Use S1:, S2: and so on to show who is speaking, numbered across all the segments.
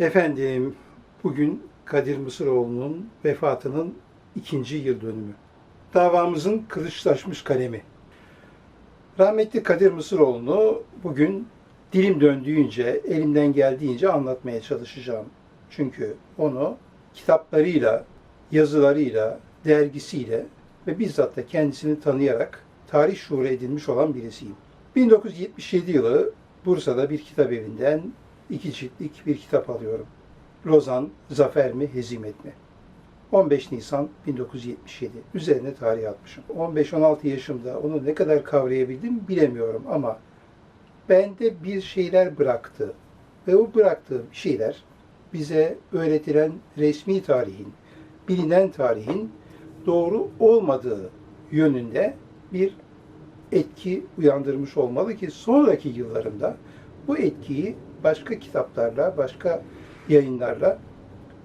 S1: Efendim, bugün Kadir Mısıroğlu'nun vefatının ikinci yıl dönümü. Davamızın kılıçlaşmış kalemi. Rahmetli Kadir Mısıroğlu'nu bugün dilim döndüğünce, elimden geldiğince anlatmaya çalışacağım. Çünkü onu kitaplarıyla, yazılarıyla, dergisiyle ve bizzat da kendisini tanıyarak tarih şuuru edinmiş olan birisiyim. 1977 yılı Bursa'da bir kitap evinden iki ciltlik bir kitap alıyorum. Lozan, Zafer mi, Hezimet mi? 15 Nisan 1977. Üzerine tarih atmışım. 15-16 yaşımda onu ne kadar kavrayabildim bilemiyorum ama bende bir şeyler bıraktı. Ve o bıraktığı şeyler bize öğretilen resmi tarihin, bilinen tarihin doğru olmadığı yönünde bir etki uyandırmış olmalı ki sonraki yıllarımda bu etkiyi başka kitaplarla, başka yayınlarla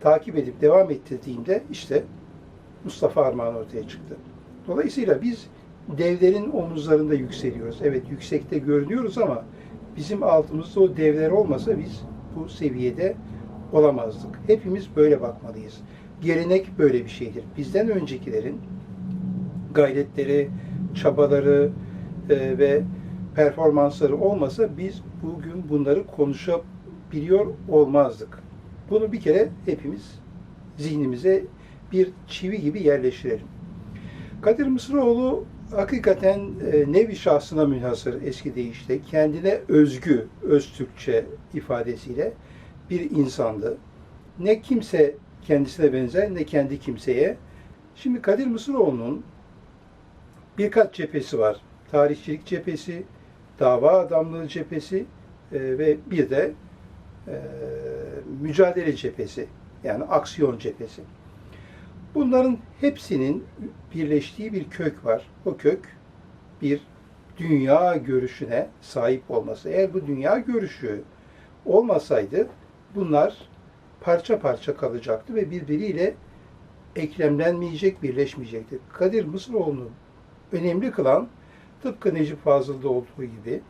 S1: takip edip devam ettirdiğimde işte Mustafa Armağan ortaya çıktı. Dolayısıyla biz devlerin omuzlarında yükseliyoruz. Evet yüksekte görünüyoruz ama bizim altımızda o devler olmasa biz bu seviyede olamazdık. Hepimiz böyle bakmalıyız. Gelenek böyle bir şeydir. Bizden öncekilerin gayretleri, çabaları e, ve performansları olmasa biz bugün bunları konuşabiliyor olmazdık. Bunu bir kere hepimiz zihnimize bir çivi gibi yerleştirelim. Kadir Mısıroğlu hakikaten e, nevi şahsına münhasır eski deyişle kendine özgü, öz Türkçe ifadesiyle bir insandı. Ne kimse kendisine benzer ne kendi kimseye. Şimdi Kadir Mısıroğlu'nun birkaç cephesi var. Tarihçilik cephesi, dava adamlığı cephesi e, ve bir de e, mücadele cephesi yani aksiyon cephesi. Bunların hepsinin birleştiği bir kök var. O kök bir dünya görüşüne sahip olması. Eğer bu dünya görüşü olmasaydı bunlar parça parça kalacaktı ve birbiriyle eklemlenmeyecek, birleşmeyecekti. Kadir Mısıroğlu'nu önemli kılan tıpkı Necip Fazıl'da olduğu gibi,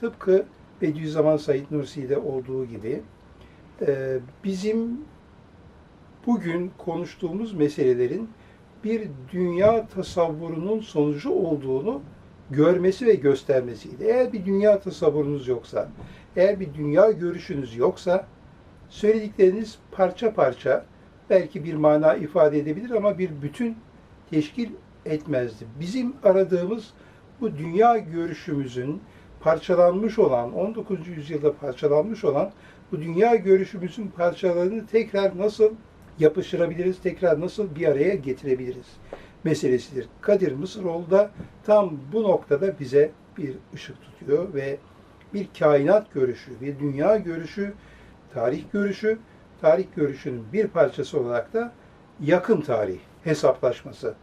S1: tıpkı Bediüzzaman Said Nursi'de olduğu gibi e, bizim bugün konuştuğumuz meselelerin bir dünya tasavvurunun sonucu olduğunu görmesi ve göstermesiydi. Eğer bir dünya tasavvurunuz yoksa, eğer bir dünya görüşünüz yoksa, söyledikleriniz parça parça belki bir mana ifade edebilir ama bir bütün teşkil etmezdi. Bizim aradığımız bu dünya görüşümüzün parçalanmış olan, 19. yüzyılda parçalanmış olan bu dünya görüşümüzün parçalarını tekrar nasıl yapıştırabiliriz, tekrar nasıl bir araya getirebiliriz meselesidir. Kadir Mısıroğlu da tam bu noktada bize bir ışık tutuyor ve bir kainat görüşü, bir dünya görüşü, tarih görüşü, tarih görüşünün bir parçası olarak da yakın tarih hesaplaşması.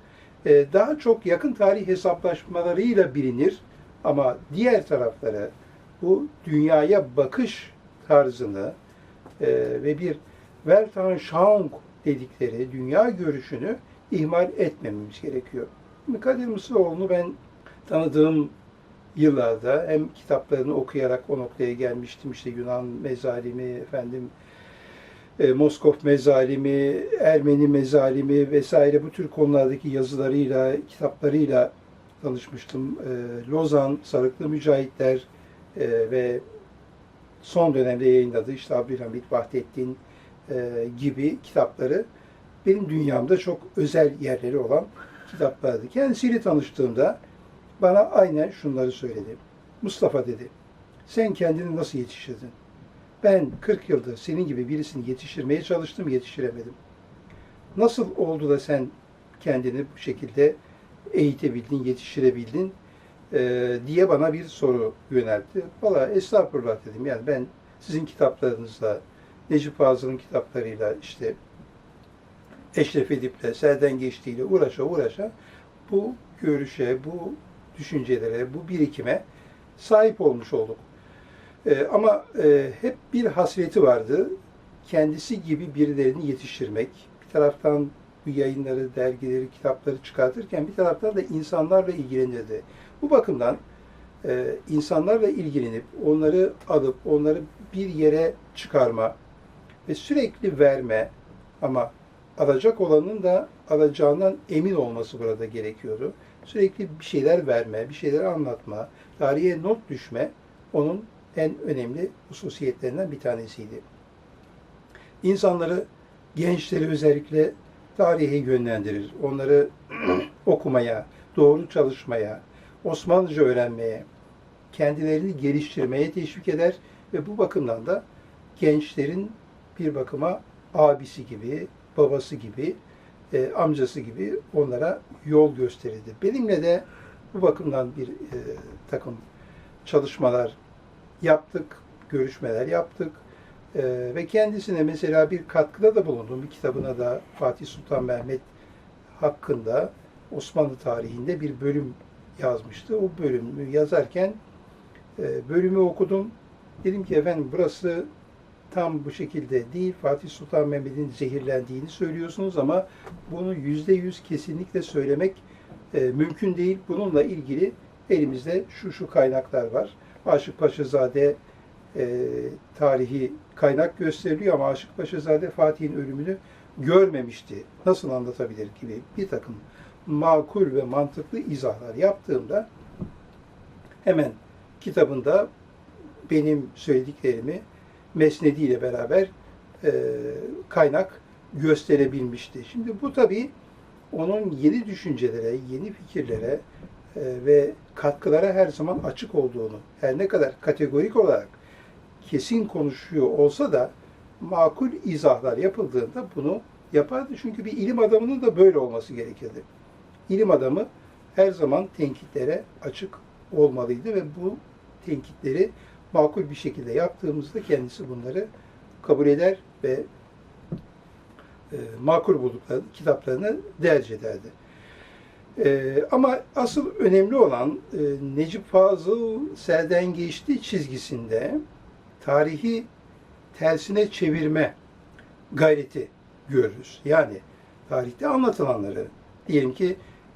S1: Ee, daha çok yakın tarih hesaplaşmalarıyla bilinir ama diğer tarafları bu dünyaya bakış tarzını e, ve bir Weltanschauung dedikleri dünya görüşünü ihmal etmememiz gerekiyor. Şimdi Kadir Mısıroğlu'nu ben tanıdığım yıllarda hem kitaplarını okuyarak o noktaya gelmiştim. İşte Yunan mezalimi, efendim e, Moskov mezalimi, Ermeni mezalimi vesaire bu tür konulardaki yazılarıyla, kitaplarıyla tanışmıştım. E, Lozan, Sarıklı Mücahitler e, ve son dönemde yayınladığı işte Abdülhamit Vahdettin e, gibi kitapları benim dünyamda çok özel yerleri olan kitaplardı. Kendisiyle tanıştığımda bana aynen şunları söyledi. Mustafa dedi, sen kendini nasıl yetiştirdin? Ben 40 yıldır senin gibi birisini yetiştirmeye çalıştım, yetiştiremedim. Nasıl oldu da sen kendini bu şekilde eğitebildin, yetiştirebildin e, diye bana bir soru yöneltti. Valla estağfurullah dedim. Yani ben sizin kitaplarınızla, Necip Fazıl'ın kitaplarıyla işte Eşref Edip'le, Serden Geçtiğiyle uğraşa uğraşa bu görüşe, bu düşüncelere, bu birikime sahip olmuş olduk. Ee, ama e, hep bir hasreti vardı. Kendisi gibi birilerini yetiştirmek. Bir taraftan bu yayınları, dergileri, kitapları çıkartırken bir taraftan da insanlarla ilgilenirdi. Bu bakımdan e, insanlarla ilgilenip onları alıp onları bir yere çıkarma ve sürekli verme ama alacak olanın da alacağından emin olması burada gerekiyordu. Sürekli bir şeyler verme, bir şeyler anlatma, tarihe not düşme onun en önemli hususiyetlerinden bir tanesiydi. İnsanları, gençleri özellikle tarihe yönlendirir. Onları okumaya, doğru çalışmaya, Osmanlıca öğrenmeye, kendilerini geliştirmeye teşvik eder ve bu bakımdan da gençlerin bir bakıma abisi gibi, babası gibi, e, amcası gibi onlara yol gösterirdi. Benimle de bu bakımdan bir e, takım çalışmalar yaptık, görüşmeler yaptık. E, ve kendisine mesela bir katkıda da bulundum. Bir kitabına da Fatih Sultan Mehmet hakkında Osmanlı tarihinde bir bölüm yazmıştı. O bölümü yazarken e, bölümü okudum. Dedim ki efendim burası tam bu şekilde değil. Fatih Sultan Mehmet'in zehirlendiğini söylüyorsunuz ama bunu yüzde yüz kesinlikle söylemek e, mümkün değil. Bununla ilgili elimizde şu şu kaynaklar var. Aşık Paşazade e, tarihi kaynak gösteriliyor ama Aşık Paşazade Fatih'in ölümünü görmemişti. Nasıl anlatabilir gibi bir takım makul ve mantıklı izahlar yaptığımda hemen kitabında benim söylediklerimi Mesnedi ile beraber e, kaynak gösterebilmişti. Şimdi bu tabii onun yeni düşüncelere, yeni fikirlere ve katkılara her zaman açık olduğunu, her ne kadar kategorik olarak kesin konuşuyor olsa da makul izahlar yapıldığında bunu yapardı. Çünkü bir ilim adamının da böyle olması gerekirdi. İlim adamı her zaman tenkitlere açık olmalıydı ve bu tenkitleri makul bir şekilde yaptığımızda kendisi bunları kabul eder ve e, makul buldukları kitaplarını derc ederdi. E, ama asıl önemli olan e, Necip Fazıl Serden geçti çizgisinde tarihi tersine çevirme gayreti görürüz. Yani tarihte anlatılanları diyelim ki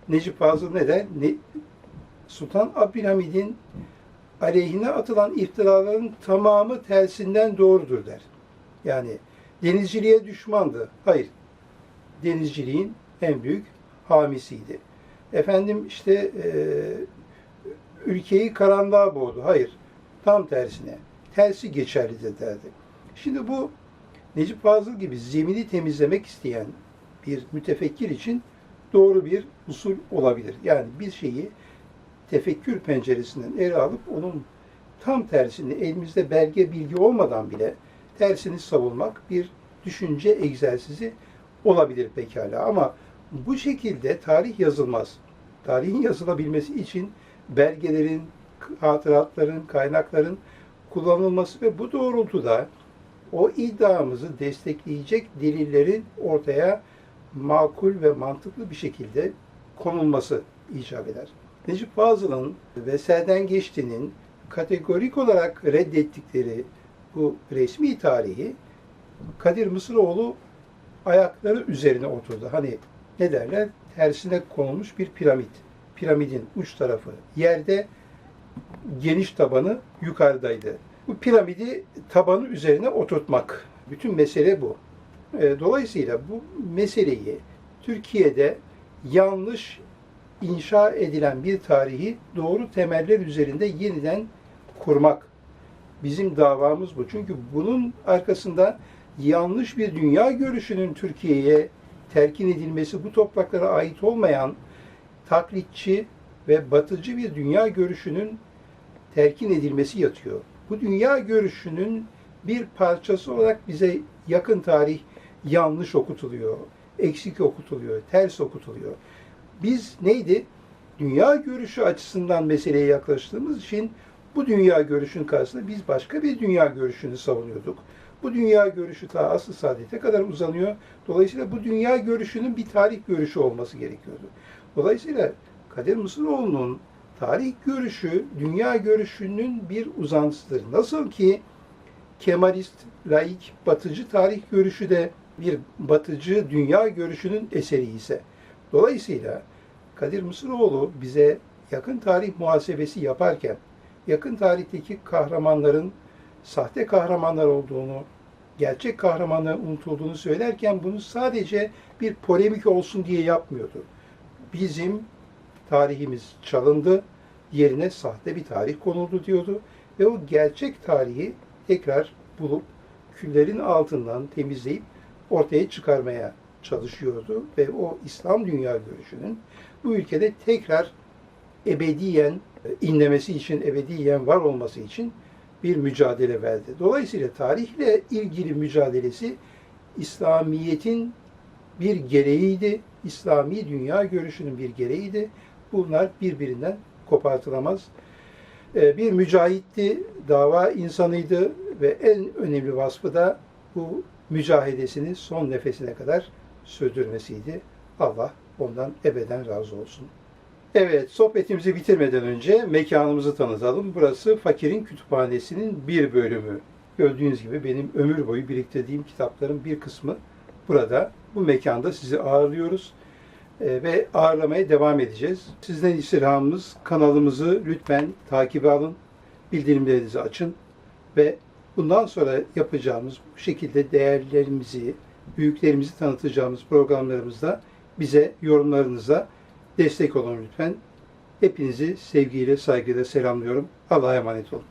S1: Necip Fazıl ne der? Ne, Sultan Abdülhamid'in aleyhine atılan iftiraların tamamı tersinden doğrudur der. Yani denizciliğe düşmandı. Hayır. Denizciliğin en büyük hamisiydi. Efendim işte e, ülkeyi karanlığa boğdu. Hayır. Tam tersine. Tersi geçerlidir derdi. Şimdi bu Necip Fazıl gibi zemini temizlemek isteyen bir mütefekkir için doğru bir usul olabilir. Yani bir şeyi tefekkür penceresinden ele alıp onun tam tersini elimizde belge bilgi olmadan bile tersini savunmak bir düşünce egzersizi olabilir pekala. Ama bu şekilde tarih yazılmaz. Tarihin yazılabilmesi için belgelerin, hatıratların, kaynakların kullanılması ve bu doğrultuda o iddiamızı destekleyecek delillerin ortaya makul ve mantıklı bir şekilde konulması icap eder. Necip Fazıl'ın ve Serden Geçti'nin kategorik olarak reddettikleri bu resmi tarihi Kadir Mısıroğlu ayakları üzerine oturdu. Hani ne derler? Tersine konulmuş bir piramit. Piramidin uç tarafı yerde, geniş tabanı yukarıdaydı. Bu piramidi tabanı üzerine oturtmak. Bütün mesele bu. E, dolayısıyla bu meseleyi Türkiye'de yanlış inşa edilen bir tarihi doğru temeller üzerinde yeniden kurmak. Bizim davamız bu. Çünkü bunun arkasında yanlış bir dünya görüşünün Türkiye'ye terkin edilmesi, bu topraklara ait olmayan taklitçi ve batıcı bir dünya görüşünün terkin edilmesi yatıyor. Bu dünya görüşünün bir parçası olarak bize yakın tarih yanlış okutuluyor, eksik okutuluyor, ters okutuluyor. Biz neydi? Dünya görüşü açısından meseleye yaklaştığımız için bu dünya görüşün karşısında biz başka bir dünya görüşünü savunuyorduk. Bu dünya görüşü ta asıl saadete kadar uzanıyor. Dolayısıyla bu dünya görüşünün bir tarih görüşü olması gerekiyordu. Dolayısıyla Kadir Mısıroğlu'nun tarih görüşü dünya görüşünün bir uzantısıdır. Nasıl ki Kemalist, laik, batıcı tarih görüşü de bir batıcı dünya görüşünün eseri ise. Dolayısıyla Kadir Mısıroğlu bize yakın tarih muhasebesi yaparken yakın tarihteki kahramanların sahte kahramanlar olduğunu gerçek kahramanların unutulduğunu söylerken bunu sadece bir polemik olsun diye yapmıyordu. Bizim tarihimiz çalındı, yerine sahte bir tarih konuldu diyordu ve o gerçek tarihi tekrar bulup küllerin altından temizleyip ortaya çıkarmaya çalışıyordu ve o İslam dünya görüşünün bu ülkede tekrar ebediyen e, inlemesi için, ebediyen var olması için bir mücadele verdi. Dolayısıyla tarihle ilgili mücadelesi İslamiyet'in bir gereğiydi. İslami dünya görüşünün bir gereğiydi. Bunlar birbirinden kopartılamaz. Ee, Bir mücahitti, dava insanıydı ve en önemli vasfı da bu mücahedesini son nefesine kadar sürdürmesiydi. Allah ondan ebeden razı olsun. Evet, sohbetimizi bitirmeden önce mekanımızı tanıtalım. Burası Fakir'in Kütüphanesi'nin bir bölümü. Gördüğünüz gibi benim ömür boyu biriktirdiğim kitapların bir kısmı burada. Bu mekanda sizi ağırlıyoruz Ee, ve ağırlamaya devam edeceğiz. Sizden istirhamımız kanalımızı lütfen takibe alın, bildirimlerinizi açın ve bundan sonra yapacağımız bu şekilde değerlerimizi, büyüklerimizi tanıtacağımız programlarımızda bize yorumlarınızla destek olun lütfen. Hepinizi sevgiyle, saygıyla selamlıyorum. Allah'a emanet olun.